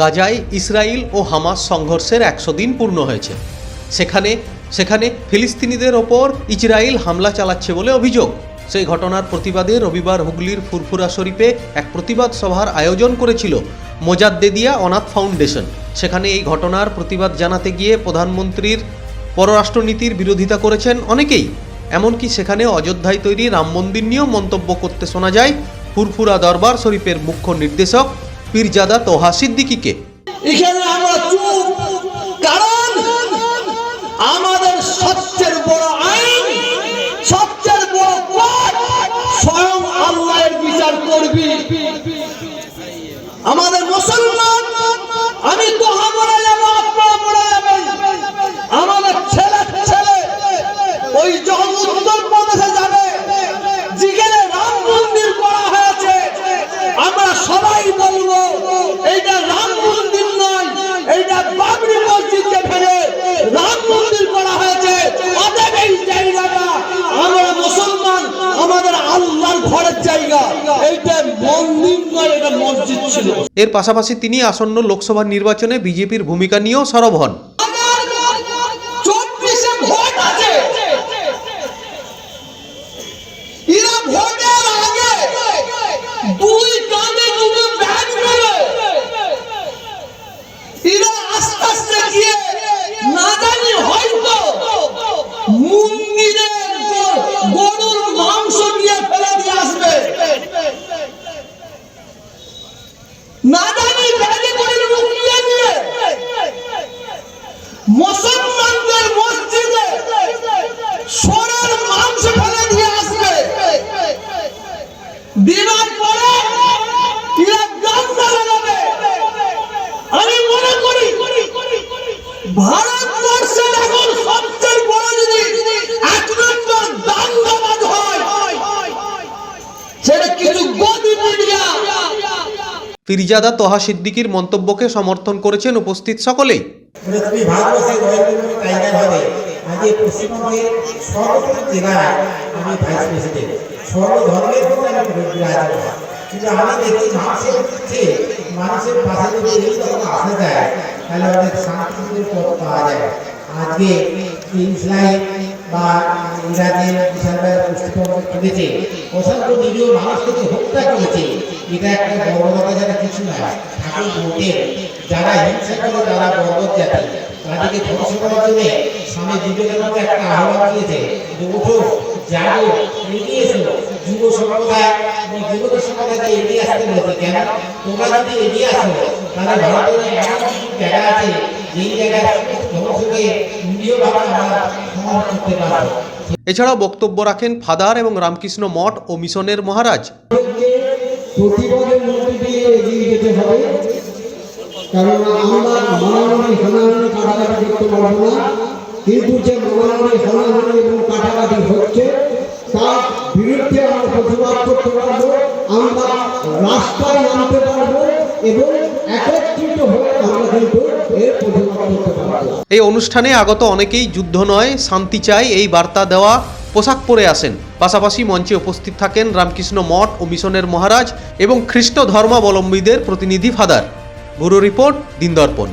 গাজায় ইসরায়েল ও হামাস সংঘর্ষের একশো দিন পূর্ণ হয়েছে। সেখানে সেখানে ফিলিস্তিনিদের ওপর ইসরায়েল হামলা চালাচ্ছে বলে অভিযোগ। সেই ঘটনার প্রতিবাদে রবিবার হুগলির ফুরফুরা শরীফে এক প্রতিবাদ সভার আয়োজন করেছিল মোজাদ্দেদিয়া অনাথ ফাউন্ডেশন। সেখানে এই ঘটনার প্রতিবাদ জানাতে গিয়ে প্রধানমন্ত্রীর পররাষ্ট্রনীতির বিরোধিতা করেছেন অনেকেই। এমনকি সেখানে অযোধ্যায় তৈরি রাম মন্দির নিয়েও মন্তব্য করতে শোনা যায়। ফুরফুরা দরবার শরীফের মুখ্য নির্দেশক পীরজাদা তোহা সিদ্দিকিকে। এখানে আমরা চুপ, কারণ আমাদের সবচেয়ে বড় আইন, সবচেয়ে বড় কোর্ট স্বয়ং আল্লাহের বিচার করবি। আমাদের মুসলমান, আমি তোহা পড়ে যাব আপনারা পড়ে যাবেন আমাদের ছেলে ছেলে ওই যখন উত্তর প্রদেশে যাবে যেখানে রাম মন্দির করা হয়েছে আমরা সবাই বলব এইটা রাম মন্দির নয় এইটা বাবরি মসজিদকে ফেলে রাম মন্দির করা হয়েছে অতএব এই জায়গাটা আমরা মুসলমান আমাদের আল্লাহর ঘরের জায়গা এইটা মন্দির নয় এটা মসজিদ ছিল এর পাশাপাশি তিনি আসন্ন লোকসভা নির্বাচনে বিজেপির ভূমিকা নিয়েও সরব হন। চব্বিশে ভোট আছে এরা ভোটের আগে দুই কাঁধে দুটো ব্যাগ নেবে এরা আস্তে আস্তে গিয়ে না জানি হয়তো মন্দিরে গ- গরুর মাংস দিয়ে ফেলে দিয়ে আসবে না জানি ব্যাগে করে লুকিয়ে দিয়ে মুসলমানদের মসজিদে সোনার মাংস ফেলে দিয়ে আসবে। পরে আমি মনে করি, ভারতবর্ষের এখন সবচেয়ে বড় যদি এক নম্বর দাঙ্গাবাজ হয় কিছু পীরজাদা তোহা সিদ্দিকির মন্তব্যকে সমর্থন করেছেন উপস্থিত সকলেই। বলে তুমি ভারতবর্ষের নরেন্দ্র মোদী টাইগার হবে আজকে পশ্চিমবঙ্গের সর্বত্র জেলায় আমি ভাইস প্রেসিডেন্ট সর্বধর্মের প্রতি আমি বিরাজ করি। কিন্তু আমি দেখি মানুষের পক্ষে মানুষের পাশে যদি এই রকম আসা যায়, তাহলে অনেক শান্তির পথ পাওয়া যায় আজকে ইসরায়েল বা ইরানের বিশালভাবে পশ্চিমবঙ্গে তুলেছে। অসংখ্য নিরীহ মানুষকে হত্যা করেছে, এটা একটা বর্বরতা যারা কিছু না, ঠাকুর ভোটের যারা হিংসা করে তারা বর্বর জাতি, তাদেরকে ধ্বংস করার জন্য স্বামী বিবেকানন্দ একটা আহ্বান দিয়েছে যে, ওঠো, জাগো, এগিয়ে এসো। যুব সম্প্রদায় এবং যুবক সম্প্রদায়কে এগিয়ে আসতে বলেছে। কেন? তোমরা যদি এগিয়ে আসো, তাহলে ভারতের এমন কিছু জায়গা আছে, যেই জায়গায় ধ্বংসকে নিরীহভাবে আমরা এছাড়াও বক্তব্য রাখেন ফাদার এবং রামকৃষ্ণ মঠ ও মিশনের মহারাজ। এবং রাস্তায় নামতে পারব এবং একত্রিত হয়ে আমরা কিন্তু এর এই অনুষ্ঠানে আগত অনেকেই যুদ্ধ নয়, শান্তি চাই, এই বার্তা দেওয়া পোশাক পরে আসেন। পাশাপাশি মঞ্চে উপস্থিত থাকেন রামকৃষ্ণ মঠ ও মিশনের মহারাজ এবং খ্রিস্ট ধর্মাবলম্বীদের প্রতিনিধি ফাদার। Bureau report দিনদর্পণ।